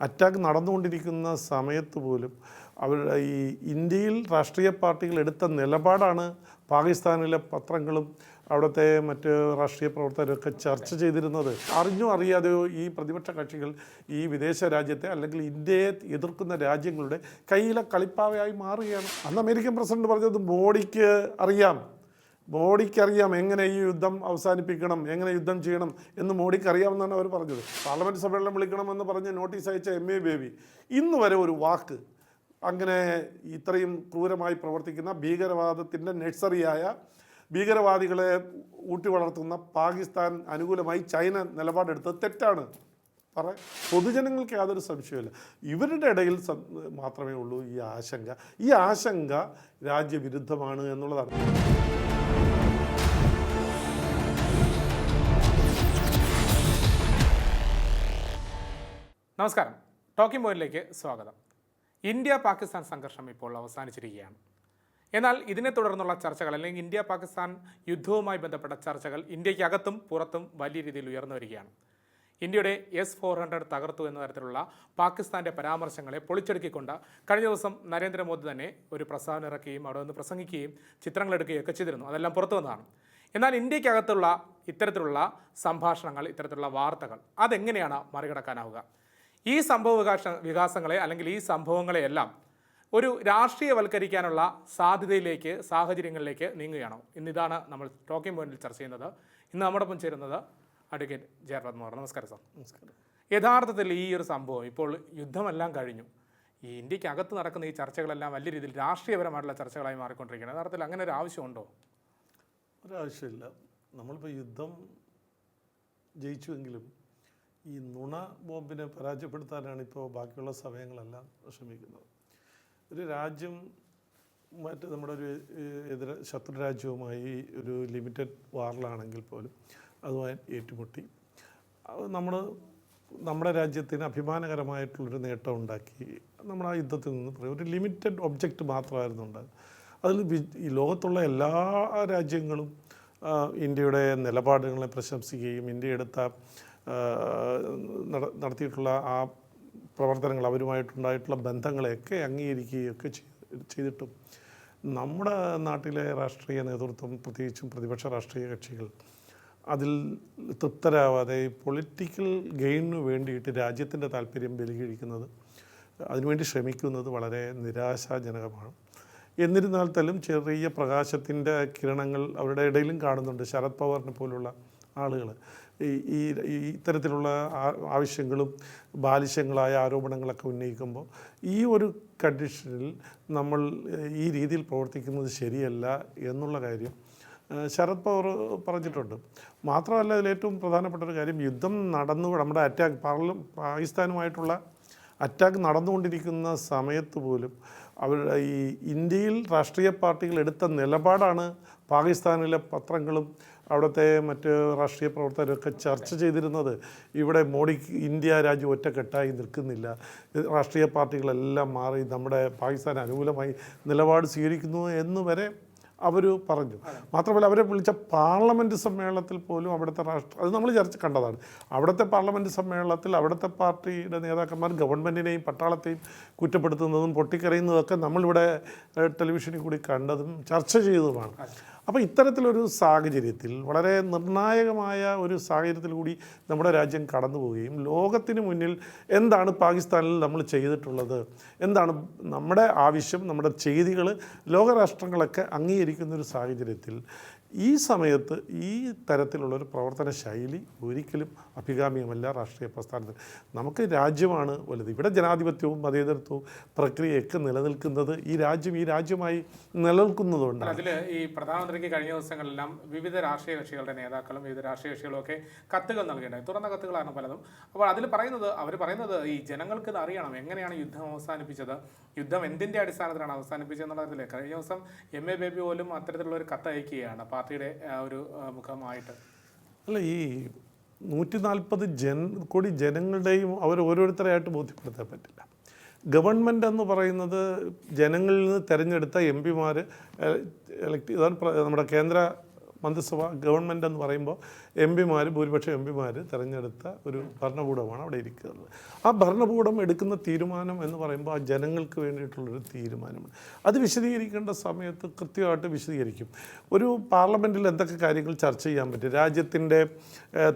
Attack നടന്നുകൊണ്ടിരിക്കുന്ന സമയത്ത് പോലും അവരുടെ ഈ ഇന്ത്യയിൽ രാഷ്ട്രീയ പാർട്ടികൾ എടുത്ത നിലപാടാണ് പാകിസ്ഥാനിലെ പത്രങ്ങളും അവിടുത്തെ മറ്റ് രാഷ്ട്രീയ പ്രവർത്തകരൊക്കെ ചർച്ച ചെയ്തിരുന്നത്. അറിഞ്ഞോ അറിയാതെയോ ഈ പ്രതിപക്ഷ കക്ഷികൾ ഈ വിദേശ രാജ്യത്തെ അല്ലെങ്കിൽ ഇന്ത്യയെ എതിർക്കുന്ന രാജ്യങ്ങളുടെ കയ്യിലെ കളിപ്പാവയായി മാറുകയാണ്. അന്ന് അമേരിക്കൻ പ്രസിഡന്റ് പറഞ്ഞത് മോഡിക്ക് അറിയാം. മോഡിക്ക് അറിയാം എങ്ങനെ ഈ യുദ്ധം അവസാനിപ്പിക്കണം എങ്ങനെ യുദ്ധം ചെയ്യണം എന്ന് മോഡിക്ക് അറിയാമെന്നാണ് അവർ പറഞ്ഞത്. പാർലമെന്റ് സമ്മേളനം വിളിക്കണമെന്ന് പറഞ്ഞ് നോട്ടീസ് അയച്ച എം എ ബേബി ഇന്ന് വരെ ഒരു വാക്ക് അങ്ങനെ ഇത്രയും ക്രൂരമായി പ്രവർത്തിക്കുന്ന ഭീകരവാദത്തിന്റെ നഴ്സറിയായ ഭീകരവാദികളെ ഊട്ടി വളർത്തുന്ന പാകിസ്ഥാൻ അനുകൂലമായി ചൈന നിലപാടെടുത്തത് തെറ്റാണ്. പറ പൊതുജനങ്ങൾക്ക് യാതൊരു സംശയമില്ല ഇവരുടെ ഇടയിൽ മാത്രമേ ഉള്ളൂ ഈ ആശങ്ക. ഈ ആശങ്ക രാജ്യവിരുദ്ധമാണ് എന്നുള്ളതാണ്. നമസ്കാരം. ടോക്കിംഗ് പോയിന്റിലേക്ക് സ്വാഗതം. ഇന്ത്യ പാകിസ്ഥാൻ സംഘർഷം ഇപ്പോൾ അവസാനിച്ചിരിക്കുകയാണ്. എന്നാൽ ഇതിനെ തുടർന്നുള്ള ചർച്ചകൾ അല്ലെങ്കിൽ ഇന്ത്യ പാകിസ്ഥാൻ യുദ്ധവുമായി ബന്ധപ്പെട്ട ചർച്ചകൾ ഇന്ത്യക്കകത്തും പുറത്തും വലിയ രീതിയിൽ ഉയർന്നു വരികയാണ്. ഇന്ത്യയുടെ എസ് ഫോർ ഹൺഡ്രഡ് തകർത്തു എന്ന തരത്തിലുള്ള പാകിസ്ഥാന്റെ പരാമർശങ്ങളെ പൊളിച്ചെടുക്കിക്കൊണ്ട് കഴിഞ്ഞ ദിവസം നരേന്ദ്രമോദി തന്നെ ഒരു പ്രസ്താവന ഇറക്കുകയും അവിടെ നിന്ന് പ്രസംഗിക്കുകയും ചിത്രങ്ങൾ എടുക്കുകയും ഒക്കെ ചെയ്തിരുന്നു. അതെല്ലാം പുറത്തു വന്നതാണ്. എന്നാൽ ഇന്ത്യക്കകത്തുള്ള ഇത്തരത്തിലുള്ള സംഭാഷണങ്ങൾ ഇത്തരത്തിലുള്ള വാർത്തകൾ അതെങ്ങനെയാണ് മറികടക്കാനാവുക? ഈ സംഭവ വികാസ വികാസങ്ങളെ അല്ലെങ്കിൽ ഈ സംഭവങ്ങളെയെല്ലാം ഒരു രാഷ്ട്രീയവൽക്കരിക്കാനുള്ള സാധ്യതയിലേക്ക് സാഹചര്യങ്ങളിലേക്ക് നീങ്ങുകയാണോ. ഇന്നിതാണ് നമ്മൾ ടോക്കിംഗ് പോയിന്റിൽ ചർച്ച ചെയ്യുന്നത്. ഇന്ന് നമ്മോടൊപ്പം ചേരുന്നത് അഡ്വക്കേറ്റ് ജയപത്മോർ നമസ്കാരം സാർ. നമസ്കാരം. യഥാർത്ഥത്തിൽ ഈ ഒരു സംഭവം ഇപ്പോൾ യുദ്ധമെല്ലാം കഴിഞ്ഞു. ഈ ഇന്ത്യക്കകത്ത് നടക്കുന്ന ഈ ചർച്ചകളെല്ലാം വലിയ രീതിയിൽ രാഷ്ട്രീയപരമായിട്ടുള്ള ചർച്ചകളായി മാറിക്കൊണ്ടിരിക്കുകയാണ്. യഥാർത്ഥത്തിൽ അങ്ങനെ ഒരു ആവശ്യമുണ്ടോ? ഒരാവശ്യമില്ല. നമ്മളിപ്പോൾ യുദ്ധം ജയിച്ചുവെങ്കിലും ഈ നുണ ബോംബിനെ പരാജയപ്പെടുത്താനാണ് ഇപ്പോൾ ബാക്കിയുള്ള സമയങ്ങളെല്ലാം ശ്രമിക്കുന്നത്. ഒരു രാജ്യം മറ്റ് നമ്മുടെ ഒരു എതിര ശത്രു രാജ്യവുമായി ഒരു ലിമിറ്റഡ് വാറിലാണെങ്കിൽ പോലും അതുമായി ഏറ്റുമുട്ടി. നമ്മൾ നമ്മുടെ രാജ്യത്തിന് അഭിമാനകരമായിട്ടുള്ളൊരു നേട്ടം ഉണ്ടാക്കി നമ്മൾ ആ യുദ്ധത്തിൽ നിന്ന് പറയും ഒരു ലിമിറ്റഡ് ഒബ്ജക്റ്റ് മാത്രമായിരുന്നു ഉണ്ടാകും അതിൽ ഈ ലോകത്തുള്ള എല്ലാ രാജ്യങ്ങളും ഇന്ത്യയുടെ നിലപാടുകളെ പ്രശംസിക്കുകയും ഇന്ത്യ എടുത്ത നടത്തിയിട്ടുള്ള ആ പ്രവർത്തനങ്ങൾ അവരുമായിട്ടുണ്ടായിട്ടുള്ള ബന്ധങ്ങളെയൊക്കെ അംഗീകരിക്കുകയൊക്കെ ചെയ്- ചെയ്തിട്ടും നമ്മുടെ നാട്ടിലെ രാഷ്ട്രീയ നേതൃത്വം പ്രത്യേകിച്ചും പ്രതിപക്ഷ രാഷ്ട്രീയ കക്ഷികൾ അതിൽ തൃപ്തരാവാതെ പൊളിറ്റിക്കൽ ഗെയിനു വേണ്ടിയിട്ട് രാജ്യത്തിന്റെ താല്പര്യം ബലികഴിക്കുന്നത് അതിനുവേണ്ടി ശ്രമിക്കുന്നത് വളരെ നിരാശാജനകമാണ്. എന്നിരുന്നാൽ തലും ചെറിയ പ്രകാശത്തിന്റെ കിരണങ്ങൾ അവരുടെ ഇടയിലും കാണുന്നുണ്ട് ശരത് പവാറിനെ പോലുള്ള ആളുകൾ. ഈ ഇത്തരത്തിലുള്ള ആവശ്യങ്ങളും ബാലിശങ്ങളായ ആരോപണങ്ങളൊക്കെ ഉന്നയിക്കുമ്പോൾ ഈ ഒരു കണ്ടീഷനിൽ നമ്മൾ ഈ രീതിയിൽ പ്രവർത്തിക്കുന്നത് ശരിയല്ല എന്നുള്ള കാര്യം ശരത് പവർ പറഞ്ഞിട്ടുണ്ട്. മാത്രമല്ല അതിൽ ഏറ്റവും പ്രധാനപ്പെട്ട ഒരു കാര്യം യുദ്ധം നടന്നു നമ്മുടെ അറ്റാക്ക് പാർല പാകിസ്ഥാനുമായിട്ടുള്ള അറ്റാക്ക് നടന്നുകൊണ്ടിരിക്കുന്ന സമയത്ത് പോലും അവരുടെ ഈ ഇന്ത്യയിൽ രാഷ്ട്രീയ പാർട്ടികൾ എടുത്ത നിലപാടാണ് പാകിസ്ഥാനിലെ പത്രങ്ങളും അവിടുത്തെ മറ്റ് രാഷ്ട്രീയ പ്രവർത്തകരൊക്കെ ചർച്ച ചെയ്തിരുന്നത് ഇവിടെ മോഡി ഇന്ത്യ രാജ്യം ഒറ്റക്കെട്ടായി നിൽക്കുന്നില്ല. രാഷ്ട്രീയ പാർട്ടികളെല്ലാം മാറി നമ്മുടെ പാകിസ്ഥാൻ അനുകൂലമായി നിലപാട് സ്വീകരിക്കുന്നു എന്ന് വരെ അവർ പറഞ്ഞു. മാത്രമല്ല അവരെ വിളിച്ച പാർലമെന്റ് സമ്മേളനത്തിൽ പോലും അവിടുത്തെ രാഷ്ട്ര അത് നമ്മൾ ചർച്ച കണ്ടതാണ്. അവിടുത്തെ പാർലമെന്റ് സമ്മേളനത്തിൽ അവിടുത്തെ പാർട്ടിയുടെ നേതാക്കന്മാർ ഗവൺമെന്റിനെയും പട്ടാളത്തെയും കുറ്റപ്പെടുത്തുന്നതും പൊട്ടിക്കറിയുന്നതൊക്കെ നമ്മളിവിടെ ടെലിവിഷനിൽ കൂടി കണ്ടതും ചർച്ച ചെയ്തതുമാണ്. അപ്പോൾ ഇത്തരത്തിലൊരു സാഹചര്യത്തിൽ വളരെ നിർണായകമായ ഒരു സാഹചര്യത്തിൽ കൂടി നമ്മുടെ രാജ്യം കടന്നു പോവുകയും ലോകത്തിന് മുന്നിൽ എന്താണ് പാകിസ്ഥാനിൽ നമ്മൾ ചെയ്തിട്ടുള്ളത്? എന്താണ് നമ്മുടെ ആവശ്യം നമ്മുടെ ചെയ്തികൾ ലോകരാഷ്ട്രങ്ങളൊക്കെ അംഗീകരിക്കുന്ന ഒരു സാഹചര്യത്തിൽ ഈ സമയത്ത് ഈ തരത്തിലുള്ളൊരു പ്രവർത്തന ശൈലി ഒരിക്കലും അഭികാമ്യമല്ല രാഷ്ട്രീയ പ്രസ്ഥാനത്തിന്. നമുക്ക് രാജ്യമാണ് വലുത്. ഇവിടെ ജനാധിപത്യവും മതേതരത്വവും പ്രക്രിയയൊക്കെ നിലനിൽക്കുന്നത് ഈ രാജ്യം ഈ രാജ്യമായി നിലനിൽക്കുന്നതുകൊണ്ടാണ്. അതിൽ ഈ പ്രധാനമന്ത്രിക്ക് കഴിഞ്ഞ ദിവസങ്ങളിലെല്ലാം വിവിധ രാഷ്ട്രീയ കക്ഷികളുടെ നേതാക്കളും വിവിധ രാഷ്ട്രീയ കക്ഷികളും ഒക്കെ കത്തുകൾ നൽകിയിട്ടുണ്ട്. തുറന്ന കത്തുകളാണ് പലതും. അപ്പോൾ അതിൽ പറയുന്നത് അവർ പറയുന്നത് ഈ ജനങ്ങൾക്ക് അറിയണം. എങ്ങനെയാണ് യുദ്ധം അവസാനിപ്പിച്ചത്? യുദ്ധം എന്തിന്റെ അടിസ്ഥാനത്തിലാണ് അവസാനിപ്പിച്ചത് എന്നുള്ളതിൽ കഴിഞ്ഞ ദിവസം എം എ ബേബി പോലും അത്തരത്തിലുള്ള ഒരു കത്ത് അയക്കുകയാണ് പാർട്ടിയുടെ ഒരു മുഖമായിട്ട്? അല്ല ഈ നൂറ്റി നാൽപ്പത് ജൻ കോടി ജനങ്ങളുടെയും അവർ ഓരോരുത്തരെയായിട്ട് ബോധ്യപ്പെടുത്താൻ പറ്റില്ല. ഗവൺമെന്റ് എന്ന് പറയുന്നത് ജനങ്ങളിൽ നിന്ന് തിരഞ്ഞെടുത്ത എം പിമാർ ഇതാണ് നമ്മുടെ കേന്ദ്ര മന്ത്രിസഭ ഗവൺമെന്റ് എന്ന് പറയുമ്പോൾ എം പിമാർ ഭൂരിപക്ഷം എം പിമാർ തിരഞ്ഞെടുത്ത ഒരു ഭരണകൂടമാണ് അവിടെ ഇരിക്കുന്നത്. ആ ഭരണകൂടം എടുക്കുന്ന തീരുമാനം എന്ന് പറയുമ്പോൾ ആ ജനങ്ങൾക്ക് വേണ്ടിയിട്ടുള്ളൊരു തീരുമാനമാണ്. അത് വിശദീകരിക്കേണ്ട സമയത്ത് കൃത്യമായിട്ട് വിശദീകരിക്കും. ഒരു പാർലമെന്റിൽ എന്തൊക്കെ കാര്യങ്ങൾ ചർച്ച ചെയ്യാൻ പറ്റും? രാജ്യത്തിന്റെ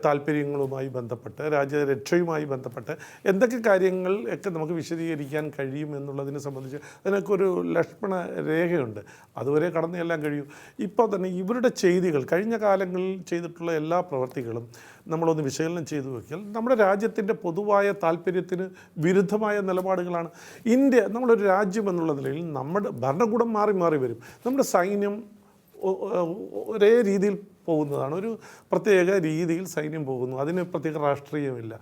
താല്പര്യങ്ങളുമായി ബന്ധപ്പെട്ട് രാജ്യരക്ഷയുമായി ബന്ധപ്പെട്ട് എന്തൊക്കെ കാര്യങ്ങൾ ഒക്കെ നമുക്ക് വിശദീകരിക്കാൻ കഴിയും എന്നുള്ളതിനെ സംബന്ധിച്ച് അതിനൊക്കെ ഒരു ലക്ഷ്മണ രേഖയുണ്ട്. അതുവരെ കടന്നു ചെല്ലാൻ കഴിയും. ഇപ്പോൾ തന്നെ ഇവരുടെ ചെയ്തികൾ കഴിഞ്ഞ കാലങ്ങളിൽ ചെയ്തിട്ടുള്ള എല്ലാ പ്രവർത്തികളും നമ്മളൊന്ന് വിശകലനം ചെയ്തു നോക്കിയാൽ നമ്മുടെ രാജ്യത്തിന്റെ പൊതുവായ താല്പര്യത്തിന് വിരുദ്ധമായ നിലപാടുകളാണ്. ഇന്ത്യ നമ്മളൊരു രാജ്യം എന്നുള്ള നിലയിൽ നമ്മുടെ ഭരണകൂടം മാറി മാറി വരും. നമ്മുടെ സൈന്യം ഒരേ രീതിയിൽ പോകുന്നതാണ്. ഒരു പ്രത്യേക രീതിയിൽ സൈന്യം പോകുന്നു. അതിന് പ്രത്യേക രാഷ്ട്രീയമില്ല.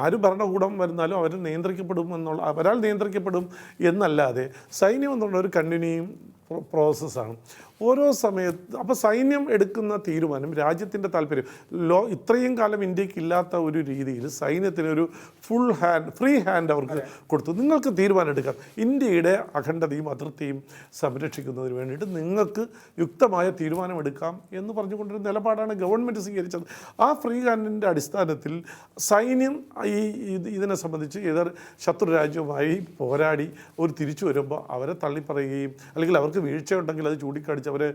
ആര് ഭരണകൂടം വരുന്നാലും അവർ നിയന്ത്രിക്കപ്പെടും എന്നുള്ള ഒരാൾ നിയന്ത്രിക്കപ്പെടും എന്നല്ലാതെ സൈന്യം എന്നുള്ള ഒരു കണ്ടിന്യൂയും പ്രോസസ്സാണ് ഓരോ സമയത്ത് അപ്പോൾ സൈന്യം എടുക്കുന്ന തീരുമാനം രാജ്യത്തിന്റെ താല്പര്യം. ലോ ഇത്രയും കാലം ഇന്ത്യയ്ക്ക് ഇല്ലാത്ത ഒരു രീതിയിൽ സൈന്യത്തിന് ഒരു ഫുൾ ഹാൻഡ് ഫ്രീ ഹാൻഡ് അവർക്ക് കൊടുത്തു. നിങ്ങൾക്ക് തീരുമാനം എടുക്കാം ഇന്ത്യയുടെ അഖണ്ഡതയും അതിർത്തിയും സംരക്ഷിക്കുന്നതിന് വേണ്ടിയിട്ട് നിങ്ങൾക്ക് യുക്തമായ തീരുമാനം എടുക്കാം എന്ന് പറഞ്ഞുകൊണ്ടൊരു നിലപാടാണ് ഗവൺമെന്റ് സ്വീകരിച്ചത്. ആ ഫ്രീ ഹാൻഡിന്റെ അടിസ്ഥാനത്തിൽ സൈന്യം ഈ ഇത് ഇതിനെ സംബന്ധിച്ച് ഏതർ ശത്രു രാജ്യവുമായി പോരാടി ഒരു തിരിച്ചു വരുമ്പോൾ അവരെ തള്ളിപ്പറയുകയും അല്ലെങ്കിൽ അവർക്ക് വീഴ്ച ഉണ്ടെങ്കിൽ അത് ചൂണ്ടിക്കാണിച്ച് അവരെ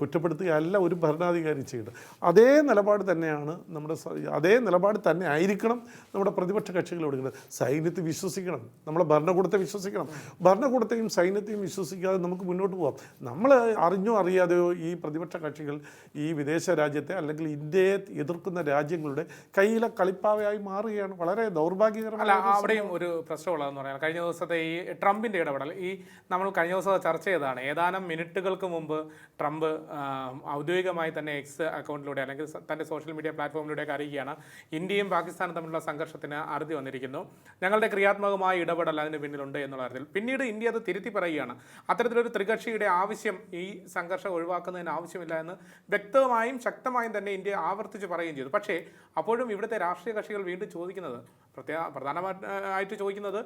കുറ്റപ്പെടുത്തുകയല്ല ഒരു ഭരണാധികാരി ചെയ്യേണ്ടത് അതേ നിലപാട് തന്നെയാണ് നമ്മുടെ അതേ നിലപാട് തന്നെ ആയിരിക്കണം നമ്മുടെ പ്രതിപക്ഷ കക്ഷികൾ എടുക്കുന്നത്. സൈന്യത്തെ വിശ്വസിക്കണം. നമ്മളെ ഭരണകൂടത്തെ വിശ്വസിക്കണം. ഭരണകൂടത്തെയും സൈന്യത്തെയും വിശ്വസിക്കാതെ നമുക്ക് മുന്നോട്ട് പോകാം നമ്മൾ അറിഞ്ഞോ അറിയാതെയോ ഈ പ്രതിപക്ഷ കക്ഷികൾ ഈ വിദേശ രാജ്യത്തെ അല്ലെങ്കിൽ ഇന്ത്യയെ എതിർക്കുന്ന രാജ്യങ്ങളുടെ കയ്യിലെ കളിപ്പാവയായി മാറുകയാണ്. വളരെ ദൗർഭാഗ്യകരമായ അവിടെയും ഒരു പ്രശ്നമുള്ളതെന്ന് പറയാം. കഴിഞ്ഞ ദിവസത്തെ ഈ ട്രംപിന്റെ ഇടപെടൽ ഈ നമ്മൾ കഴിഞ്ഞ ദിവസം ചർച്ച ചെയ്തതാണ്. ഏതാനും മിനിറ്റുകൾക്ക് മുമ്പ് ട്രംപ് ഔദ്യോഗികമായി തന്നെ എക്സ് അക്കൗണ്ടിലൂടെ അല്ലെങ്കിൽ തന്റെ സോഷ്യൽ മീഡിയ പ്ലാറ്റ്ഫോമിലൂടെയൊക്കെ അറിയിക്കുകയാണ്. ഇന്ത്യയും പാകിസ്ഥാനും തമ്മിലുള്ള സംഘർഷത്തിന് അറുതി വന്നിരിക്കുന്നു. ഞങ്ങളുടെ ക്രിയാത്മകമായ ഇടപെടൽ അതിന് പിന്നിലുണ്ട് എന്നുള്ള കാര്യത്തിൽ. പിന്നീട് ഇന്ത്യ അത് തിരുത്തി പറയുകയാണ്. അത്തരത്തിലൊരു ത്രികക്ഷിയുടെ ആവശ്യം ഈ സംഘർഷം ഒഴിവാക്കുന്നതിന് ആവശ്യമില്ല എന്ന് വ്യക്തമായും ശക്തമായും തന്നെ ഇന്ത്യ ആവർത്തിച്ച് പറയുകയും ചെയ്തു. പക്ഷേ അപ്പോഴും ഇവിടുത്തെ രാഷ്ട്രീയ കക്ഷികൾ വീണ്ടും ചോദിക്കുന്നത് പ്രത്യേക പ്രധാനമായിട്ട് ചോദിക്കുന്നത്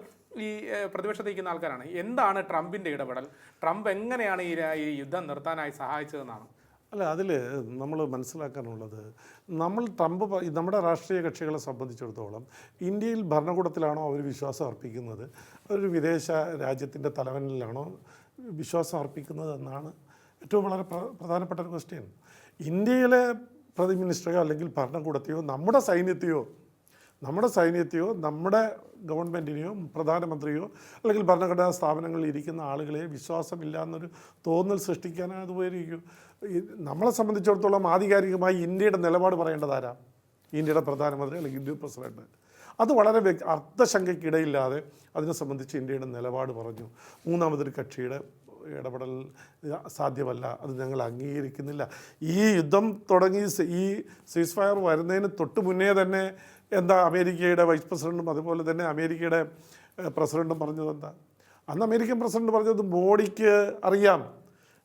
ഈ പ്രതിപക്ഷ നിൽക്കുന്ന ആൾക്കാരാണ്. എന്താണ് ട്രംപിന്റെ ഇടപെടൽ? ട്രംപ് എങ്ങനെയാണ് ഈ ഈ യുദ്ധം നിർത്താനായി സഹായിച്ചതെന്നാണ്? അല്ല അതിൽ നമ്മൾ മനസ്സിലാക്കാനുള്ളത് നമ്മൾ ട്രംപ് നമ്മുടെ രാഷ്ട്രീയ കക്ഷികളെ സംബന്ധിച്ചിടത്തോളം ഇന്ത്യയിൽ ഭരണകൂടത്തിലാണോ അവർ വിശ്വാസം അർപ്പിക്കുന്നത്? ഒരു വിദേശ രാജ്യത്തിന്റെ തലവനിലാണോ വിശ്വാസം അർപ്പിക്കുന്നത് എന്നാണ് ഏറ്റവും വളരെ പ്രധാനപ്പെട്ട ഒരു ക്വസ്റ്റ്യൻ ഇന്ത്യയിലെ പ്രതി മിനിസ്റ്ററെയോ അല്ലെങ്കിൽ ഭരണകൂടത്തെയോ നമ്മുടെ സൈന്യത്തെയോ നമ്മുടെ സൈന്യത്തെയോ നമ്മുടെ ഗവൺമെന്റിനെയോ പ്രധാനമന്ത്രിയോ അല്ലെങ്കിൽ ഭരണഘടനാ സ്ഥാപനങ്ങളിൽ ഇരിക്കുന്ന ആളുകളെ വിശ്വാസമില്ല എന്നൊരു തോന്നൽ സൃഷ്ടിക്കാനാണ് അത് ഉപകരിക്കും. നമ്മളെ സംബന്ധിച്ചിടത്തോളം ആധികാരികമായി ഇന്ത്യയുടെ നിലപാട് പറയേണ്ടതാരാ ഇന്ത്യയുടെ പ്രധാനമന്ത്രി അല്ലെങ്കിൽ ഇന്ത്യൻ പ്രസിഡന്റ്. അത് വളരെ അർത്ഥശങ്കയ്ക്കിടയില്ലാതെ അതിനെ സംബന്ധിച്ച് ഇന്ത്യയുടെ നിലപാട് പറഞ്ഞു. മൂന്നാമതൊരു കക്ഷിയുടെ ഇടപെടൽ സാധ്യമല്ല. അത് ഞങ്ങൾ അംഗീകരിക്കുന്നില്ല. ഈ യുദ്ധം തുടങ്ങി ഈ സീസ് ഫയർ വരുന്നതിന് തൊട്ട് മുന്നേ തന്നെ എന്താ അമേരിക്കയുടെ വൈസ് പ്രസിഡന്റും അതുപോലെ തന്നെ അമേരിക്കയുടെ പ്രസിഡന്റും പ്രസിഡന്റും പറഞ്ഞത് എന്താ? അന്ന് അമേരിക്കൻ പ്രസിഡന്റ് പറഞ്ഞത് മോഡിക്ക് അറിയാം.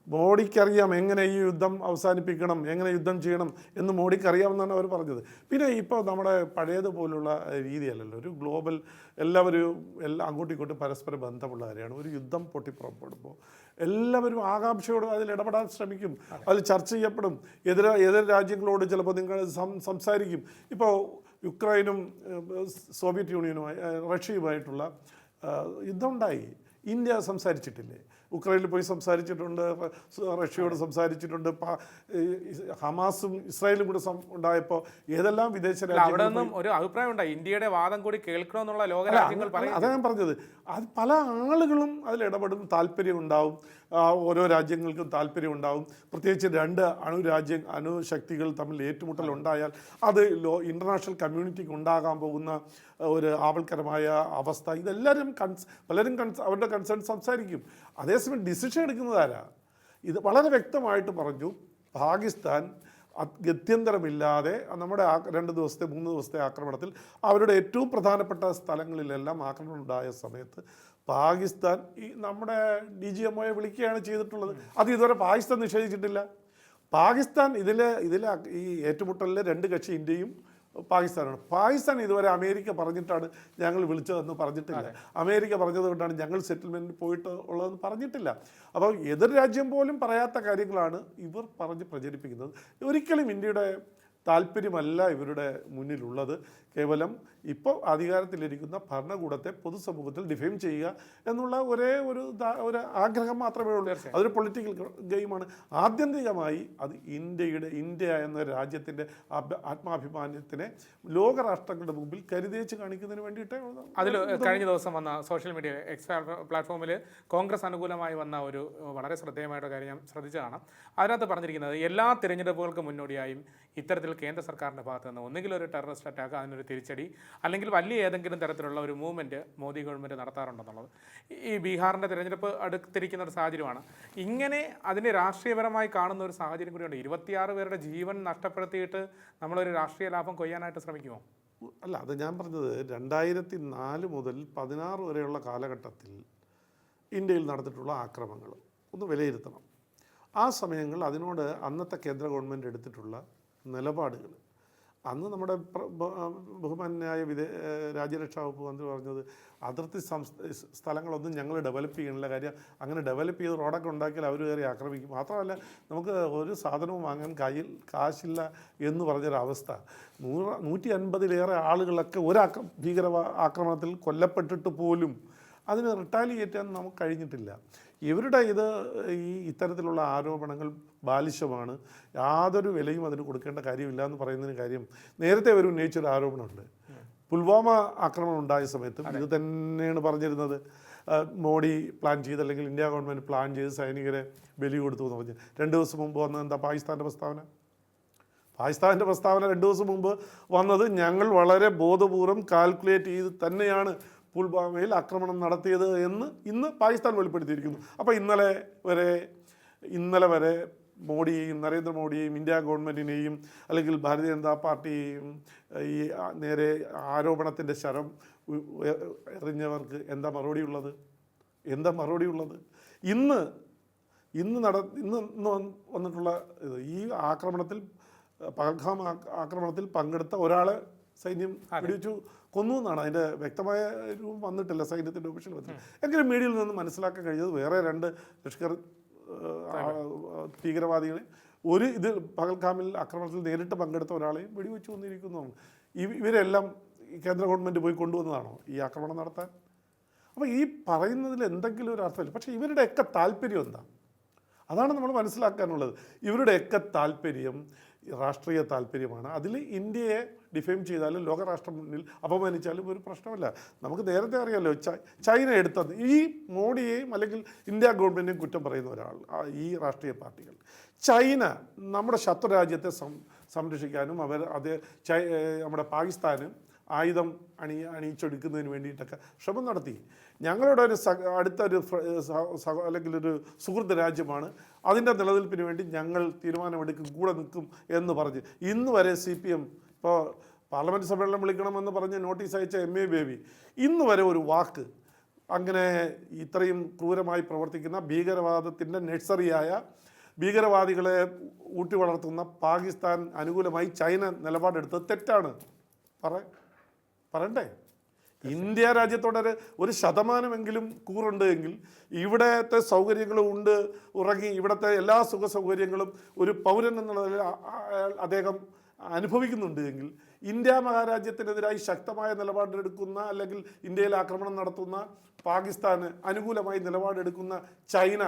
മോഡിക്ക് അറിയാം എങ്ങനെ ഈ യുദ്ധം അവസാനിപ്പിക്കണം എങ്ങനെ യുദ്ധം ചെയ്യണം എന്ന് മോഡിക്ക് അറിയാമെന്നാണ് അവർ പറഞ്ഞത്. പിന്നെ ഇപ്പോൾ നമ്മുടെ പഴയതുപോലുള്ള രീതിയല്ലല്ലോ. ഒരു ഗ്ലോബൽ എല്ലാവരും എല്ലാം അങ്ങോട്ടും ഇങ്ങോട്ടും പരസ്പര ബന്ധമുള്ള കാര്യമാണ്. ഒരു യുദ്ധം പൊട്ടിപ്പുറപ്പെടുമ്പോൾ എല്ലാവരും ആകാംക്ഷയോട് അതിൽ ഇടപെടാൻ ശ്രമിക്കും. അതിൽ ചർച്ച ചെയ്യപ്പെടും. എതിര എതിർ രാജ്യങ്ങളോട് ചിലപ്പോൾ നിങ്ങൾ സം- സംസാരിക്കും. ഇപ്പോൾ യുക്രൈനും സോവിയറ്റ് യൂണിയനുമായി റഷ്യയുമായിട്ടുള്ള യുദ്ധമുണ്ടായി ഇന്ത്യ സംസാരിച്ചിട്ടില്ലേ? ഉക്രൈനിൽ പോയി സംസാരിച്ചിട്ടുണ്ട് റഷ്യയോട് സംസാരിച്ചിട്ടുണ്ട് ഹമാസും ഇസ്രായേലും കൂടെ സം- ഉണ്ടായപ്പോൾ ഏതെല്ലാം വിദേശ അവിടെ നിന്നും ഒരു അഭിപ്രായം ഉണ്ടായി. ഇന്ത്യയുടെ വാദം കൂടി കേൾക്കണമെന്നുള്ള ലോക രാജ്യങ്ങൾ അതാ ഞാൻ പറഞ്ഞത്. അത് പല ആളുകളും അതിൽ ഇടപെടും താല്പര്യം ഉണ്ടാവും. ഓരോ രാജ്യങ്ങൾക്കും താല്പര്യം ഉണ്ടാവും. പ്രത്യേകിച്ച് രണ്ട് അണുരാജ്യ അണുശക്തികൾ തമ്മിൽ ഏറ്റുമുട്ടൽ ഉണ്ടായാൽ അത് ലോ ഇന്റർനാഷണൽ കമ്മ്യൂണിറ്റിക്ക് ഉണ്ടാകാൻ പോകുന്ന ഒരു ആവൽക്കരമായ അവസ്ഥ. ഇതെല്ലാവരും കൺസ് പലരും കൺസ് അവരുടെ കൺസേൺ സംസാരിക്കും. അതേസമയം ഡിസിഷൻ എടുക്കുന്നതാരാ ഇത് വളരെ വ്യക്തമായിട്ട് പറഞ്ഞു പാകിസ്ഥാൻ ഗത്യന്തരമില്ലാതെ നമ്മുടെ രണ്ട് ദിവസത്തെ മൂന്ന് ദിവസത്തെ ആക്രമണത്തിൽ അവരുടെ ഏറ്റവും പ്രധാനപ്പെട്ട സ്ഥലങ്ങളിലെല്ലാം ആക്രമണം ഉണ്ടായ സമയത്ത് പാകിസ്ഥാൻ ഈ നമ്മുടെ ഡി ജി എം ഒയെ വിളിക്കുകയാണ് ചെയ്തിട്ടുള്ളത്. അത് ഇതുവരെ പാകിസ്ഥാൻ നിഷേധിച്ചിട്ടില്ല. പാകിസ്ഥാൻ ഇതിലെ ഇതിലെ ഈ ഏറ്റുമുട്ടലിലെ രണ്ട് കക്ഷി ഇന്ത്യയും പാകിസ്ഥാനാണ്. പാകിസ്ഥാൻ ഇതുവരെ അമേരിക്ക പറഞ്ഞിട്ടാണ് ഞങ്ങൾ വിളിച്ചതെന്ന് പറഞ്ഞിട്ടില്ല. അമേരിക്ക പറഞ്ഞത് കൊണ്ടാണ് ഞങ്ങൾ സെറ്റിൽമെന്റ് പോയിട്ട് ഉള്ളതെന്ന് പറഞ്ഞിട്ടില്ല. അപ്പോൾ എതിർ രാജ്യം പോലും പറയാത്ത കാര്യങ്ങളാണ് ഇവർ പറഞ്ഞ് പ്രചരിപ്പിക്കുന്നത്. ഒരിക്കലും ഇന്ത്യയുടെ താല്പര്യമല്ല ഇവരുടെ മുന്നിലുള്ളത്. കേവലം ഇപ്പോൾ അധികാരത്തിലിരിക്കുന്ന ഭരണകൂടത്തെ പൊതുസമൂഹത്തിൽ ഡിഫെയിം ചെയ്യുക എന്നുള്ള ഒരേ ഒരു ഒരു ആഗ്രഹം മാത്രമേ ഉള്ളൂ. അതൊരു പൊളിറ്റിക്കൽ ഗെയിമാണ്. ആത്യന്തികമായി അത് ഇന്ത്യയുടെ ഇന്ത്യ എന്ന രാജ്യത്തിന്റെ ആത്മാഭിമാനത്തിനെ ലോകരാഷ്ട്രങ്ങളുടെ മുമ്പിൽ കരുതേച്ച് കാണിക്കുന്നതിന് വേണ്ടിയിട്ടേ ഉള്ളൂ. അതിൽ കഴിഞ്ഞ ദിവസം വന്ന സോഷ്യൽ മീഡിയ എക്സ് പ്ലാറ്റ്ഫോമിൽ കോൺഗ്രസ് അനുകൂലമായി വന്ന ഒരു വളരെ ശ്രദ്ധേയമായിട്ട് കാര്യം ഞാൻ ശ്രദ്ധിച്ചതാണ് അതിനകത്ത് പറഞ്ഞിരിക്കുന്നത് എല്ലാ തിരഞ്ഞെടുപ്പുകൾക്ക് മുന്നോടിയായും ഇത്തരത്തിൽ കേന്ദ്ര സർക്കാരിന്റെ ഭാഗത്ത് നിന്ന് ഒന്നുകിൽ ഒരു ടെററിസ്റ്റ് അറ്റാക്ക് അതിനൊരു തിരിച്ചടി അല്ലെങ്കിൽ വലിയ ഏതെങ്കിലും തരത്തിലുള്ള ഒരു മൂവ്മെന്റ് മോദി ഗവൺമെന്റ് നടത്താറുണ്ടെന്നുള്ളത്. ഈ ബീഹാറിന്റെ തിരഞ്ഞെടുപ്പ് അടുത്തിരിക്കുന്ന ഒരു സാഹചര്യമാണ്. ഇങ്ങനെ അതിനെ രാഷ്ട്രീയപരമായി കാണുന്ന ഒരു സാഹചര്യം കൂടിയുണ്ട്. ഇരുപത്തിയാറ് പേരുടെ ജീവൻ നഷ്ടപ്പെടുത്തിയിട്ട് നമ്മളൊരു രാഷ്ട്രീയ ലാഭം കൊയ്യാനായിട്ട് ശ്രമിക്കുമോ? അല്ല അത് ഞാൻ പറഞ്ഞത് രണ്ടായിരത്തി നാല് മുതൽ പതിനാറ് വരെയുള്ള കാലഘട്ടത്തിൽ ഇന്ത്യയിൽ നടന്നിട്ടുള്ള ആക്രമങ്ങൾ ഒന്ന് വിലയിരുത്തണം. ആ സമയങ്ങളിൽ അതിനോട് അന്നത്തെ കേന്ദ്ര ഗവൺമെന്റ് എടുത്തിട്ടുള്ള നിലപാടുകൾ. അന്ന് നമ്മുടെ ബഹുമാനായ വിദേ രാജ്യരക്ഷാ വകുപ്പ് മന്ത്രി പറഞ്ഞത് അതിർത്തി സംസ്ഥ സ്ഥലങ്ങളൊന്നും ഞങ്ങൾ ഡെവലപ്പ് ചെയ്യണില്ല കാര്യം അങ്ങനെ ഡെവലപ്പ് ചെയ്ത് റോഡൊക്കെ ഉണ്ടാക്കിയാൽ അവർ കയറി ആക്രമിക്കും. മാത്രമല്ല നമുക്ക് ഒരു സാധനവും വാങ്ങാൻ കയ്യിൽ കാശില്ല എന്ന് പറഞ്ഞൊരവസ്ഥ. നൂറ് നൂറ്റി അൻപതിലേറെ ആളുകളൊക്കെ ഒരു ഭീകര ആക്രമണത്തിൽ കൊല്ലപ്പെട്ടിട്ട് പോലും അതിന് റിട്ടാലിയേറ്റ് നമുക്ക് കഴിഞ്ഞിട്ടില്ല. ഇവരുടെ ഇത് ഈ ഇത്തരത്തിലുള്ള ആരോപണങ്ങൾ ബാലിശമാണ്. യാതൊരു വിലയും അതിന് കൊടുക്കേണ്ട കാര്യമില്ല എന്ന് പറയുന്നതിന് കാര്യം നേരത്തെ അവർ ഉന്നയിച്ചൊരു ആരോപണമുണ്ട്. പുൽവാമ ആക്രമണം ഉണ്ടായ സമയത്തും ഇത് തന്നെയാണ് പറഞ്ഞിരുന്നത്. മോഡി പ്ലാൻ ചെയ്ത് അല്ലെങ്കിൽ ഇന്ത്യ ഗവൺമെന്റ് പ്ലാൻ ചെയ്ത് സൈനികരെ ബലി കൊടുത്തു എന്ന് പറഞ്ഞു. രണ്ട് ദിവസം മുമ്പ് വന്നത് എന്താ പാകിസ്ഥാന്റെ പ്രസ്താവന? പാകിസ്ഥാന്റെ പ്രസ്താവന രണ്ട് ദിവസം മുമ്പ് വന്നത് ഞങ്ങൾ വളരെ ബോധപൂർവം കാൽക്കുലേറ്റ് ചെയ്ത് തന്നെയാണ് പുൽവാമയിൽ ആക്രമണം നടത്തിയത് എന്ന് ഇന്ന് പാകിസ്ഥാൻ വെളിപ്പെടുത്തിയിരിക്കുന്നു. അപ്പോൾ ഇന്നലെ വരെ ഇന്നലെ വരെ മോഡിയെയും നരേന്ദ്രമോദിയെയും ഇന്ത്യ ഗവൺമെന്റിനെയും അല്ലെങ്കിൽ ഭാരതീയ ജനതാ പാർട്ടിയെയും ഈ നേരെ ആരോപണത്തിന്റെ ശരം എറിഞ്ഞവർക്ക് എന്താ മറുപടി ഉള്ളത്? എന്താ മറുപടി ഉള്ളത്? ഇന്ന് ഇന്ന് നട ഇന്ന് ഇന്ന് വന്നിട്ടുള്ള ഇത് ഈ ആക്രമണത്തിൽ പഹൽഗാം ആക്രമണത്തിൽ പങ്കെടുത്ത ഒരാളെ സൈന്യം വെടിവെച്ചു കൊന്നു എന്നാണ് അതിന്റെ വ്യക്തമായ രൂപം വന്നിട്ടില്ല സൈന്യത്തിന്റെ ഒഫീഷ്യൽ വന്നിട്ടില്ല. എങ്കിലും മീഡിയയിൽ നിന്ന് മനസ്സിലാക്കാൻ കഴിഞ്ഞത് വേറെ രണ്ട് ലഷ്കർ ഭീകരവാദികളെ ഒരു ഇത് പകൽക്കാമിൽ ആക്രമണത്തിൽ നേരിട്ട് പങ്കെടുത്ത ഒരാളെയും വെടിവെച്ചു കൊന്നിരിക്കുന്നതാണ്. ഇവരെല്ലാം കേന്ദ്ര ഗവൺമെന്റ് പോയി കൊണ്ടുവന്നതാണോ ഈ ആക്രമണം നടത്താൻ? അപ്പോൾ ഈ പറയുന്നതിൽ എന്തെങ്കിലും ഒരു അർത്ഥമില്ല. പക്ഷേ ഇവരുടെയൊക്കെ താല്പര്യം എന്താ? അതാണ് നമ്മൾ മനസ്സിലാക്കാനുള്ളത്. ഇവരുടെയൊക്കെ താല്പര്യം രാഷ്ട്രീയ താല്പര്യമാണ്. അതിൽ ഇന്ത്യയെ ഡിഫെയിം ചെയ്താലും ലോകരാഷ്ട്രം മുന്നിൽ അപമാനിച്ചാലും ഒരു പ്രശ്നമല്ല. നമുക്ക് നേരത്തെ അറിയാമല്ലോ ചൈന എടുത്തത് ഈ മോഡിയെയും അല്ലെങ്കിൽ ഇന്ത്യ ഗവൺമെന്റിനെയും കുറ്റം പറയുന്ന ഒരാൾ ഈ രാഷ്ട്രീയ പാർട്ടികൾ. ചൈന നമ്മുടെ ശത്രു രാജ്യത്തെ സംരക്ഷിക്കാനും അവർ അത് നമ്മുടെ പാകിസ്ഥാനും ആയുധം അണി അണിയിച്ചൊടുക്കുന്നതിന് വേണ്ടിയിട്ടൊക്കെ ശ്രമം നടത്തി. ഞങ്ങളുടെ ഒരു സഹ- സഹ- അല്ലെങ്കിൽ ഒരു സുഹൃത്ത് രാജ്യമാണ്. അതിന്റെ നിലനിൽപ്പിന് വേണ്ടി ഞങ്ങൾ തീരുമാനമെടുക്കും കൂടെ നിൽക്കും എന്ന് പറഞ്ഞ് ഇന്ന് വരെ സി പി എം ഇപ്പോൾ പാർലമെന്റ് സമ്മേളനം വിളിക്കണമെന്ന് പറഞ്ഞ് നോട്ടീസ് അയച്ച എം എ ബേബി ഇന്ന് വരെ ഒരു വാക്ക് അങ്ങനെ ഇത്രയും ക്രൂരമായി പ്രവർത്തിക്കുന്ന ഭീകരവാദത്തിന്റെ നഴ്സറിയായ ഭീകരവാദികളെ ഊട്ടി വളർത്തുന്ന പാകിസ്ഥാൻ അനുകൂലമായി ചൈന നിലപാടെടുത്തത് തെറ്റാണ്. പറ പറയണ്ടേ? ഇന്ത്യ രാജ്യത്തോടെ ഒരു ശതമാനമെങ്കിലും കൂറുണ്ട് എങ്കിൽ ഇവിടത്തെ സൗകര്യങ്ങളും ഉണ്ട് ഉറങ്ങി ഇവിടുത്തെ എല്ലാ സുഖ സൗകര്യങ്ങളും ഒരു പൗരൻ എന്നുള്ള നിലയിൽ ആ- ആ- അദ്ദേഹം അനുഭവിക്കുന്നുണ്ട് എങ്കിൽ ഇന്ത്യ മഹാരാജ്യത്തിനെതിരായി ശക്തമായ നിലപാടെടുക്കുന്ന അല്ലെങ്കിൽ ഇന്ത്യയിൽ ആക്രമണം നടത്തുന്ന പാകിസ്ഥാന് അനുകൂലമായി നിലപാടെടുക്കുന്ന ചൈന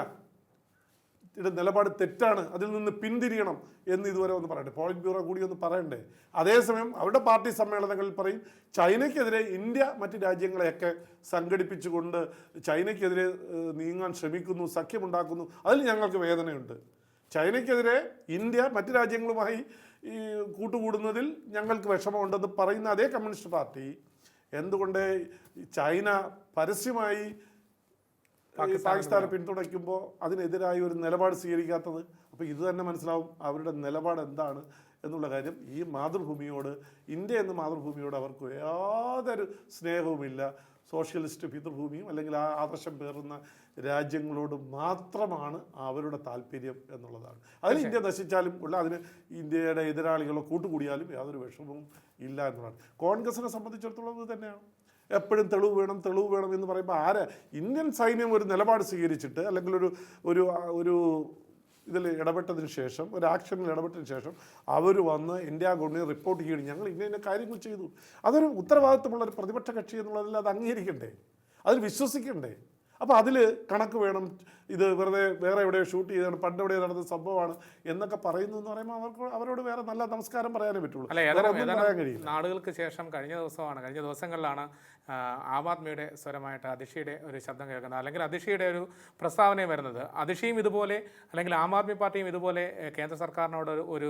നിലപാട് തെറ്റാണ് അതിൽ നിന്ന് പിന്തിരിയണം എന്ന് ഇതുവരെ ഒന്ന് പറയട്ടെ. പോളിറ്റ് ബ്യൂറോ കൂടി ഒന്ന് പറയണ്ടേ. അതേസമയം അവരുടെ പാർട്ടി സമ്മേളനങ്ങളിൽ പറയും ചൈനയ്ക്കെതിരെ ഇന്ത്യ മറ്റ് രാജ്യങ്ങളെയൊക്കെ സംഘടിപ്പിച്ചുകൊണ്ട് ചൈനയ്ക്കെതിരെ നീങ്ങാൻ ശ്രമിക്കുന്നു സഖ്യമുണ്ടാക്കുന്നു അതിൽ ഞങ്ങൾക്ക് വേദനയുണ്ട്. ചൈനയ്ക്കെതിരെ ഇന്ത്യ മറ്റ് രാജ്യങ്ങളുമായി ഈ കൂട്ടുകൂടുന്നതിൽ ഞങ്ങൾക്ക് വിഷമമുണ്ടെന്ന് പറയുന്ന അതേ കമ്മ്യൂണിസ്റ്റ് പാർട്ടി എന്തുകൊണ്ട് ചൈന പരസ്യമായി പാകിസ്ഥാനെ പിന്തുണയ്ക്കുമ്പോൾ അതിനെതിരായി ഒരു നിലപാട് സ്വീകരിക്കാത്തത്? അപ്പോൾ ഇത് തന്നെ മനസ്സിലാവും അവരുടെ നിലപാട് എന്താണ് എന്നുള്ള കാര്യം ഈ മാതൃഭൂമിയോട് ഇന്ത്യ എന്ന മാതൃഭൂമിയോട് അവർക്ക് യാതൊരു സ്നേഹവുമില്ല. സോഷ്യലിസ്റ്റ് പിതൃഭൂമിയും അല്ലെങ്കിൽ ആ ആദർശം പേറുന്ന രാജ്യങ്ങളോട് മാത്രമാണ് അവരുടെ താല്പര്യം എന്നുള്ളതാണ്. അതിൽ ഇന്ത്യ നശിച്ചാലും ഉള്ള അതിന് ഇന്ത്യയുടെ എതിരാളികളോ കൂട്ടുകൂടിയാലും യാതൊരു വിഷമവും ഇല്ല എന്നുള്ളതാണ്. കോൺഗ്രസിനെ സംബന്ധിച്ചിടത്തോളം ഇത് തന്നെയാണ്. എപ്പോഴും തെളിവ് വേണം തെളിവ് വേണം എന്ന് പറയുമ്പോൾ ആര്? ഇന്ത്യൻ സൈന്യം ഒരു നിലപാട് സ്വീകരിച്ചിട്ട് അല്ലെങ്കിൽ ഒരു ഒരു ഒരു ഇതിൽ ഇടപെട്ടതിന് ശേഷം ഒരു ആക്ഷനിൽ ഇടപെട്ടതിന് ശേഷം അവർ വന്ന് ഇന്ത്യ ഗവൺമെന്റ് റിപ്പോർട്ട് ചെയ്യണം ഞങ്ങൾ ഇന്ന ഇന്ന കാര്യങ്ങൾ ചെയ്തു. അതൊരു ഉത്തരവാദിത്തമുള്ള ഒരു പ്രതിപക്ഷ കക്ഷി എന്നുള്ളതിൽ അത് അംഗീകരിക്കണ്ടേ? അതിൽ വിശ്വസിക്കണ്ടേ? അപ്പോൾ അതിൽ കണക്ക് വേണം. ഇത് വെറുതെ വേറെ എവിടെയോ ഷൂട്ട് ചെയ്താണ് പണ്ട് എവിടെയോ നടന്ന സംഭവമാണ് എന്നൊക്കെ പറയുന്നു എന്ന് പറയുമ്പോൾ അവർക്ക് അവരോട് വേറെ നല്ല നമസ്കാരം പറയാനേ പറ്റുള്ളൂ. നാടുകൾക്ക് ശേഷം കഴിഞ്ഞ ദിവസമാണ് കഴിഞ്ഞ ദിവസങ്ങളിലാണ് ആ, ആദ്മിയുടെ സ്വരമായിട്ട് അതിഷിയുടെ ഒരു ശബ്ദം കേൾക്കുന്നത്. അല്ലെങ്കിൽ അതിഷിയുടെ ഒരു പ്രസ്താവനയും വരുന്നത്. അതിഷിയും ഇതുപോലെ അല്ലെങ്കിൽ ആം ആദ്മി പാർട്ടിയും ഇതുപോലെ കേന്ദ്ര സർക്കാരിനോട് ഒരു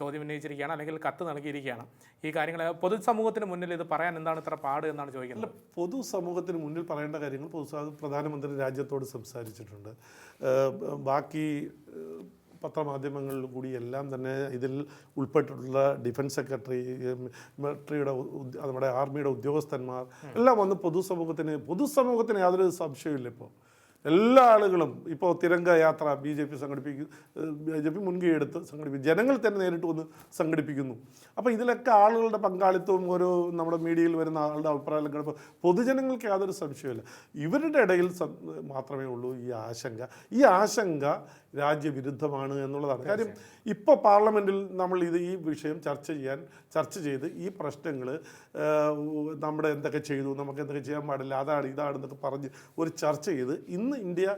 ചോദ്യം ഉന്നയിച്ചിരിക്കുകയാണ് അല്ലെങ്കിൽ കത്ത് നൽകിയിരിക്കുകയാണ്. ഈ കാര്യങ്ങൾ പൊതുസമൂഹത്തിന് മുന്നിൽ ഇത് പറയാൻ എന്താണ് ഇത്ര പാട് എന്നാണ് ചോദിക്കുന്നത്? പൊതുസമൂഹത്തിന് മുന്നിൽ പറയേണ്ട കാര്യങ്ങൾ പൊതു പ്രധാനമന്ത്രി രാജ്യത്തോട് സംസാരിച്ചിട്ടുണ്ട്. ബാക്കി പത്രമാധ്യമങ്ങളിൽ കൂടി എല്ലാം തന്നെ ഇതിൽ ഉൾപ്പെട്ടിട്ടുള്ള ഡിഫൻസ് സെക്രട്ടറി മിലിറ്ററിയുടെ നമ്മുടെ ആർമിയുടെ ഉദ്യോഗസ്ഥന്മാർ എല്ലാം വന്ന് പൊതുസമൂഹത്തിന് പൊതുസമൂഹത്തിന് യാതൊരു സംശയമില്ല ഇപ്പോൾ. എല്ലാ ആളുകളും ഇപ്പോൾ Tiranga Yatra B J P സംഘടിപ്പിക്കും ബി ജെ പി മുൻകൈ സംഘടിപ്പിക്കും ജനങ്ങൾ തന്നെ നേരിട്ട് വന്ന് സംഘടിപ്പിക്കുന്നു. അപ്പോൾ ഇതിലൊക്കെ ആളുകളുടെ പങ്കാളിത്തവും ഓരോ നമ്മുടെ മീഡിയയിൽ വരുന്ന ആളുടെ അഭിപ്രായം കണ്ടപ്പോൾ പൊതുജനങ്ങൾക്ക് യാതൊരു സംശയമില്ല ഇവരുടെ ഇടയിൽ മാത്രമേ ഉള്ളൂ ഈ ആശങ്ക. ഈ ആശങ്ക രാജ്യവിരുദ്ധമാണ് എന്നുള്ളതാണ്. കാര്യം ഇപ്പോൾ പാർലമെന്റിൽ നമ്മൾ ഇത് ഈ വിഷയം ചർച്ച ചെയ്യാൻ ചർച്ച ചെയ്ത് ഈ പ്രശ്നങ്ങൾ നമ്മുടെ എന്തൊക്കെ ചെയ്തു നമുക്ക് എന്തൊക്കെ ചെയ്യാൻ പാടില്ല അതാണ് ഇതാണ് എന്നൊക്കെ പറഞ്ഞ് ഒരു ചർച്ച ചെയ്ത് ഇന്ന് ഇന്ത്യ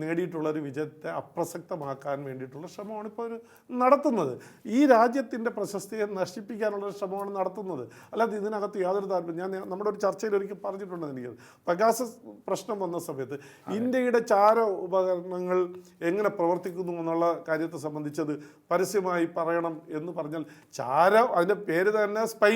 നേടിയിട്ടുള്ള ഒരു വിജയത്തെ അപ്രസക്തമാക്കാൻ വേണ്ടിയിട്ടുള്ള ശ്രമമാണ് ഇപ്പോൾ ഒരു നടത്തുന്നത്. ഈ രാജ്യത്തിന്റെ പ്രശസ്തിയെ നശിപ്പിക്കാനുള്ള ശ്രമമാണ് നടത്തുന്നത്. അല്ലാതെ ഇതിനകത്ത് യാതൊരു താല്പര്യം ഞാൻ നമ്മുടെ ഒരു ചർച്ചയിൽ ഒരിക്കൽ പറഞ്ഞിട്ടുണ്ട് എനിക്ക്. പ്രകാശ പ്രശ്നം വന്ന സമയത്ത് ഇന്ത്യയുടെ ചാര ഉപകരണങ്ങൾ എങ്ങനെ പ്രവർത്തിക്കുന്നു എന്നുള്ള കാര്യത്തെ സംബന്ധിച്ചത് പരസ്യമായി പറയണം എന്ന് പറഞ്ഞാൽ ചാര അതിന്റെ പേര് തന്നെ സ്പൈ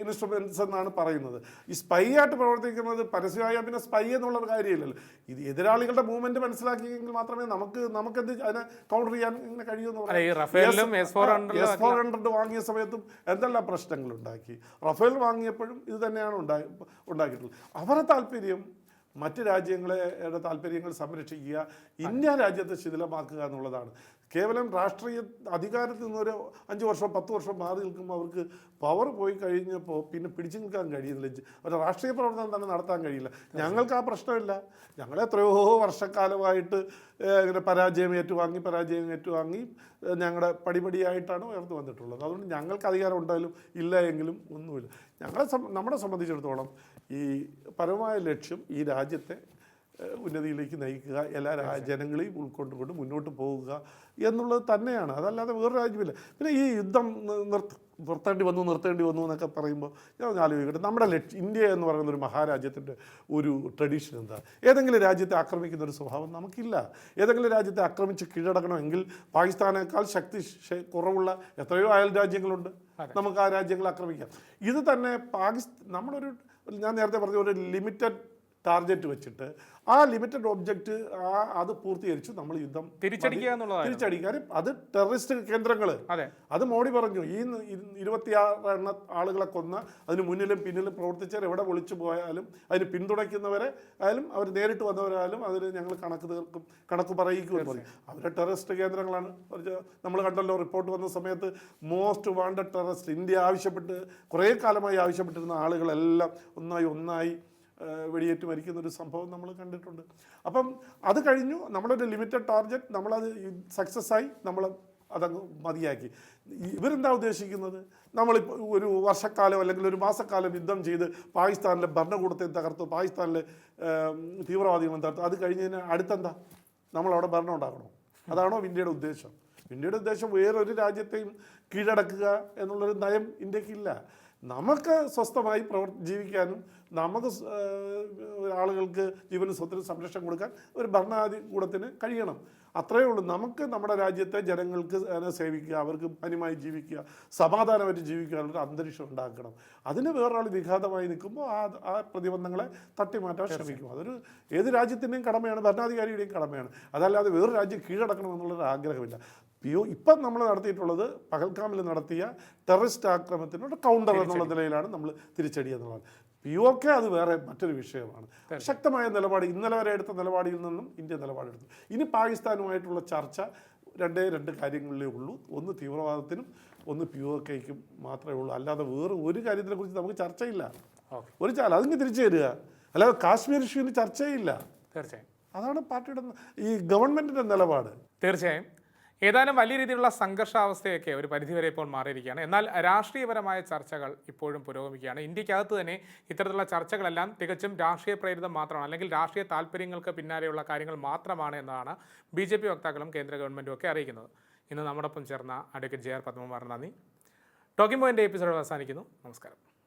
ഇൻസ്ട്രുമെൻസ് എന്നാണ് പറയുന്നത്. ഈ സ്പൈ ആയിട്ട് പ്രവർത്തിക്കുന്നത് പരസ്യമായ പിന്നെ സ്പൈ എന്നുള്ള കാര്യമില്ലല്ലോ. ഇത് എതിരാളികളുടെ മൂവ്മെന്റ് മനസ്സിലാക്കിയെങ്കിൽ മാത്രമേ നമുക്ക് നമുക്കെന്ത് അതിനെ കൗണ്ടർ ചെയ്യാൻ ഇങ്ങനെ കഴിയുമെന്ന് S four S four hundred വാങ്ങിയ സമയത്തും എന്തെല്ലാം പ്രശ്നങ്ങൾ ഉണ്ടാക്കി? റഫേൽ വാങ്ങിയപ്പോഴും ഇത് തന്നെയാണ് ഉണ്ടായി ഉണ്ടാക്കിയിട്ടുള്ളത്. അവരുടെ താല്പര്യം മറ്റ് രാജ്യങ്ങളുടെ താല്പര്യങ്ങൾ സംരക്ഷിക്കുക ഇന്ത്യ രാജ്യത്തെ ശിഥിലമാക്കുക എന്നുള്ളതാണ്. കേവലം രാഷ്ട്രീയ അധികാരത്തിൽ നിന്ന് ഒരു അഞ്ച് വർഷം പത്ത് വർഷം മാറി നിൽക്കുമ്പോൾ അവർക്ക് പവർ പോയി കഴിഞ്ഞപ്പോൾ പിന്നെ പിടിച്ചു നിൽക്കാൻ കഴിയുന്നില്ല. ഒരു രാഷ്ട്രീയ പ്രവർത്തനം തന്നെ നടത്താൻ കഴിയില്ല. ഞങ്ങൾക്ക് ആ പ്രശ്നമില്ല. ഞങ്ങൾ എത്രയോ വർഷക്കാലമായിട്ട് ഇങ്ങനെ പരാജയം ഏറ്റുവാങ്ങി പരാജയം ഏറ്റുവാങ്ങി ഞങ്ങളുടെ പടിപടിയായിട്ടാണ് ഉയർന്നു വന്നിട്ടുള്ളത്. അതുകൊണ്ട് ഞങ്ങൾക്ക് അധികാരം ഉണ്ടായാലും ഇല്ല എങ്കിലും ഒന്നുമില്ല. ഞങ്ങളെ നമ്മളെ സംബന്ധിച്ചിടത്തോളം ഈ പരമമായ ലക്ഷ്യം ഈ രാജ്യത്തെ ഉന്നതിയിലേക്ക് നയിക്കുക എല്ലാ ജനങ്ങളെയും ഉൾക്കൊണ്ടുകൊണ്ട് മുന്നോട്ട് പോവുക എന്നുള്ളത് തന്നെയാണ്. അതല്ലാതെ വേറെ രാജ്യമില്ല. പിന്നെ ഈ യുദ്ധം നിർത്ത നിർത്തേണ്ടി വന്നു നിർത്തേണ്ടി വന്നു എന്നൊക്കെ പറയുമ്പോൾ ഞാൻ ആലോചിക്കട്ടെ. നമ്മുടെ ലക്ഷ്യം ഇന്ത്യ എന്ന് പറയുന്ന ഒരു മഹാരാജ്യത്തിന്റെ ഒരു ട്രഡീഷൻ എന്താ? ഏതെങ്കിലും രാജ്യത്തെ ആക്രമിക്കുന്ന ഒരു സ്വഭാവം നമുക്കില്ല. ഏതെങ്കിലും രാജ്യത്തെ ആക്രമിച്ച് കീഴടക്കണമെങ്കിൽ പാകിസ്ഥാനേക്കാൾ ശക്തി കുറവുള്ള എത്രയോ അയൽ രാജ്യങ്ങളുണ്ട്. നമുക്ക് ആ രാജ്യങ്ങളെ ആക്രമിക്കാം. ഇത് തന്നെ പാകിസ്ഥാൻ നമ്മളൊരു ഞാൻ നേരത്തെ പറഞ്ഞ ഒരു ലിമിറ്റഡ് ടാർഗറ്റ് വെച്ചിട്ട് ആ ലിമിറ്റഡ് ഒബ്ജക്റ്റ് ആ അത് പൂർത്തീകരിച്ചു നമ്മൾ യുദ്ധം തിരിച്ചടിക്കുക തിരിച്ചടിക്കാനും അത് ടെററിസ്റ്റ് കേന്ദ്രങ്ങൾ അതെ. മോഡി പറഞ്ഞു ഈ ഇരുപത്തിയാറ് എണ്ണ ആളുകളെ കൊന്ന അതിന് മുന്നിലും പിന്നിലും പ്രവർത്തിച്ചവർ എവിടെ വിളിച്ചു പോയാലും അതിന് പിന്തുണയ്ക്കുന്നവരെ ആയാലും അവർ നേരിട്ട് വന്നവരായാലും അതിന് ഞങ്ങൾ കണക്ക് തീർക്കും കണക്ക് പറയിക്കുകയും പറയും. അവരെ ടെററിസ്റ്റ് കേന്ദ്രങ്ങളാണ്. നമ്മൾ കണ്ടല്ലോ റിപ്പോർട്ട് വന്ന സമയത്ത് മോസ്റ്റ് വാണ്ടഡ് ടെററിസ്റ്റ് ഇന്ത്യ ആവശ്യപ്പെട്ട് കുറേ കാലമായി ആവശ്യപ്പെട്ടിരുന്ന ആളുകളെല്ലാം ഒന്നായി ഒന്നായി വെടിയേറ്റ് മരിക്കുന്ന ഒരു സംഭവം നമ്മൾ കണ്ടിട്ടുണ്ട്. അപ്പം അത് കഴിഞ്ഞു. നമ്മളൊരു ലിമിറ്റഡ് ടാർഗറ്റ് നമ്മളത് സക്സസ് ആയി. നമ്മൾ അതങ്ങ് മതിയാക്കി. ഇവരെന്താ ഉദ്ദേശിക്കുന്നത്? നമ്മളിപ്പോൾ ഒരു വർഷക്കാലം അല്ലെങ്കിൽ ഒരു മാസക്കാലം യുദ്ധം ചെയ്ത് പാകിസ്ഥാനിലെ ഭരണകൂടത്തെ തകർത്തു പാകിസ്ഥാനിലെ തീവ്രവാദികളെ തകർത്തു. അത് കഴിഞ്ഞതിന് അടുത്തെന്താ? നമ്മളവിടെ ഭരണം ഉണ്ടാക്കണോ അതാണോ ഇന്ത്യയുടെ ഉദ്ദേശം. ഇന്ത്യയുടെ ഉദ്ദേശം വേറൊരു രാജ്യത്തെയും കീഴടക്കുക എന്നുള്ളൊരു നയം ഇന്ത്യക്കില്ല. നമുക്ക് സ്വസ്ഥമായി പ്രവർ ജീവിക്കാനും നമുക്ക് ആളുകൾക്ക് ജീവനും സ്വത്തിനും സംരക്ഷണം കൊടുക്കാൻ ഒരു ഭരണാധികൂടത്തിന് കഴിയണം. അത്രയേ ഉള്ളൂ. നമുക്ക് നമ്മുടെ രാജ്യത്തെ ജനങ്ങൾക്ക് സേവിക്കുക അവർക്ക് മാന്യമായി ജീവിക്കുക സമാധാനമായിട്ട് ജീവിക്കാനുള്ള അന്തരീക്ഷം ഉണ്ടാക്കണം. അതിന് വേറൊരാൾ വിഘാതമായി നിൽക്കുമ്പോൾ ആ ആ പ്രതിബന്ധങ്ങളെ തട്ടിമാറ്റാൻ ശ്രമിക്കും. അതൊരു ഏത് രാജ്യത്തിന്റെയും കടമയാണ് ഭരണാധികാരിയുടെയും കടമയാണ്. അതല്ലാതെ വേറൊരു രാജ്യം കീഴടക്കണം എന്നുള്ളൊരു ആഗ്രഹമില്ല. പിയോ ഇപ്പം നമ്മൾ നടത്തിയിട്ടുള്ളത് പകൽക്കാമിൽ നടത്തിയ ടെററിസ്റ്റ് ആക്രമണത്തിനോട് കൗണ്ടർ എന്നുള്ള നിലയിലാണ് നമ്മൾ തിരിച്ചടി എന്നുള്ളത്. പി ഒ കെ അത് വേറെ മറ്റൊരു വിഷയമാണ്. ശക്തമായ നിലപാട് ഇന്നലെ വരെ എടുത്ത നിലപാടിൽ നിന്നും ഇന്ത്യ നിലപാടെടുത്തു. ഇനി പാകിസ്ഥാനുമായിട്ടുള്ള ചർച്ച രണ്ടേ രണ്ട് കാര്യങ്ങളിലേ ഉള്ളൂ. ഒന്ന് തീവ്രവാദത്തിനും ഒന്ന് പി ഒ കെക്കും മാത്രമേ ഉള്ളൂ. അല്ലാതെ വേറെ ഒരു കാര്യത്തിനെ കുറിച്ച് നമുക്ക് ചർച്ചയില്ല. ഒരു ചാല അതിന് തിരിച്ചു തരിക. അല്ലാതെ കാശ്മീർ ഇഷ്യൂവിന് ചർച്ചയില്ല. തീർച്ചയായും. അതാണ് പാർട്ടിയുടെ ഈ ഗവൺമെന്റിന്റെ നിലപാട്. തീർച്ചയായും. ഏതാനും വലിയ രീതിയിലുള്ള സംഘർഷാവസ്ഥയൊക്കെ ഒരു പരിധിവരെ ഇപ്പോൾ മാറിയിരിക്കുകയാണ്. എന്നാൽ രാഷ്ട്രീയപരമായ ചർച്ചകൾ ഇപ്പോഴും പുരോഗമിക്കുകയാണ്. ഇന്ത്യക്കകത്ത് തന്നെ ഇത്തരത്തിലുള്ള ചർച്ചകളെല്ലാം തികച്ചും രാഷ്ട്രീയ പ്രേരിതം മാത്രമാണ് അല്ലെങ്കിൽ രാഷ്ട്രീയ താല്പര്യങ്ങൾക്ക് പിന്നാലെയുള്ള കാര്യങ്ങൾ മാത്രമാണ് എന്നതാണ് ബി ജെ പി വക്താക്കളും കേന്ദ്ര ഗവൺമെന്റും ഒക്കെ അറിയിക്കുന്നത്. ഇന്ന് നമ്മോടൊപ്പം ചേർന്ന അഡ്വക്കേറ്റ് ജെ ആർ പത്മകുമാർ നന്ദി. ടോക്കിംഗ് പോയിന്റെ എപ്പിസോഡ് അവസാനിക്കുന്നു. നമസ്കാരം.